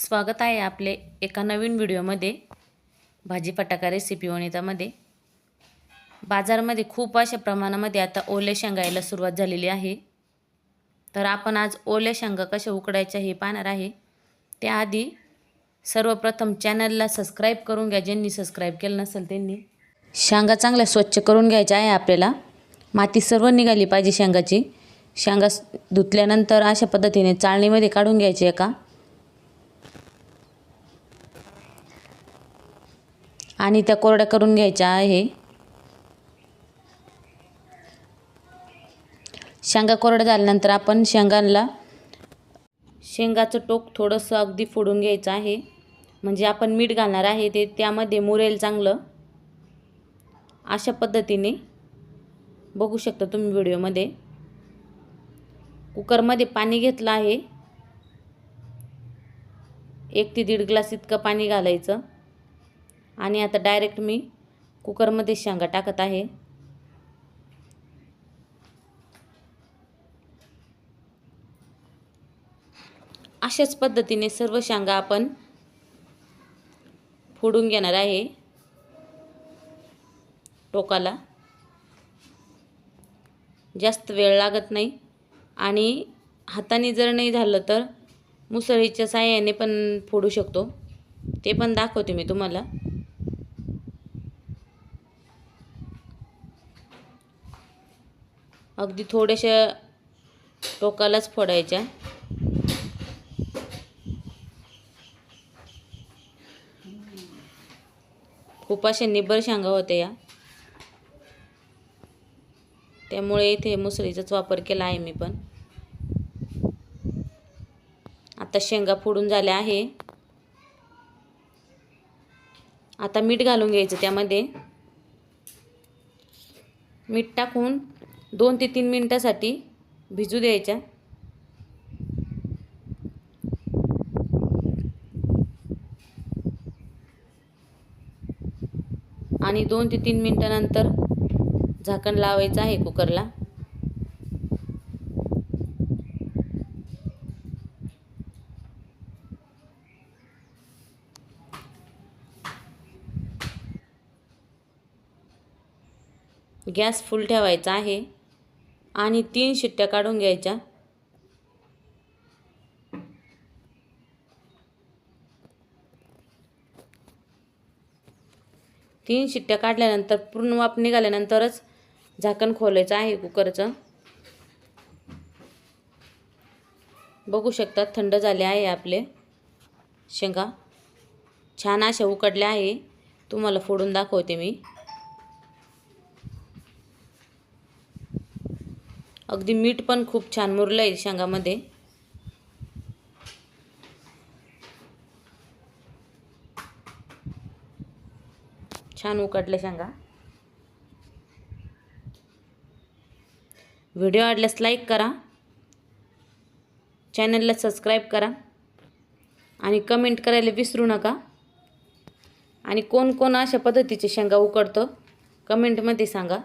स्वागत आहे आपले एका नवीन व्हिडिओमध्ये भाजी फटाका रेसिपी वणितामध्ये बाजारामध्ये खूप अशा प्रमाणामध्ये आता ओले शेंगा यायला सुरुवात झालेली आहे. तर आपण आज ओल्या शेंगा कशा उकडायच्या हे पाहणार आहे. त्याआधी सर्वप्रथम चॅनलला सबस्क्राईब करून घ्या ज्यांनी सबस्क्राईब केलं नसेल त्यांनी. शेंगा चांगल्या स्वच्छ करून घ्यायच्या आहे आपल्याला. माती सर्व निघाली पाहिजे शेंगाची. शेंगा धुतल्यानंतर अशा पद्धतीने चाळणीमध्ये काढून घ्यायची एका. आणि त्या कोरड्या करून घ्यायच्या आहे. शेंगा कोरड्या झाल्यानंतर आपण शेंगांना शेंगाचं टोक थोडंसं अगदी फोडून घ्यायचं आहे. म्हणजे आपण मीठ घालणार आहे ते त्यामध्ये मुरेल चांगलं. अशा पद्धतीने बघू शकता तुम्ही व्हिडिओमध्ये. कुकरमध्ये पाणी घेतलं आहे. एक ते दीड ग्लास इतकं पाणी घालायचं. आणि आता डायरेक्ट मी कुकरमध्ये शेंगा टाकत आहे. अशाच पद्धतीने सर्व शेंगा आपण फोडून घेणार आहे. टोकाला. जास्त वेळ लागत नाही. आणि हाताने जर नाही झालं तर मुसळीच्या साह्याने पण फोडू शकतो. ते पण दाखवते मी तुम्हाला. अगदी थोड्याशा टोकालाच फोडायच्या. खूप अशा निब्बर शेंगा होत्या या. त्यामुळे इथे मुसळीचाच वापर केला आहे मी पण. आता शेंगा फोडून झाल्या आहे. आता मीठ घालून घ्यायचं त्यामध्ये. मीठ टाकून दोन ते तीन मिनटासाठी भिजू द्यायच्या. आणि दोन ते तीन मिनटानंतर झाकण लावायचं आहे कुकरला. गॅस फुल ठेवायचा आहे. आणि तीन शिट्ट्या काढून घ्यायच्या. तीन शिट्ट्या काढल्यानंतर पूर्ण वाप निघाल्यानंतरच झाकण खोलायचं आहे कुकरचं. बघू शकता थंड झाले आहे आपले शेंगा. छान अशा उकडल्या आहे. तुम्हाला फोडून दाखवते मी. अगदी मीठ पण खूप छान मुरलं आहे शेंगामध्ये. छान उकडले शेंगा. व्हिडिओ आवडल्यास लाईक करा. चॅनलला सबस्क्राईब करा. आणि कमेंट करायला विसरू नका. आणि कोण कोण अशा पद्धतीचे शेंगा उकडतं कमेंटमध्ये सांगा.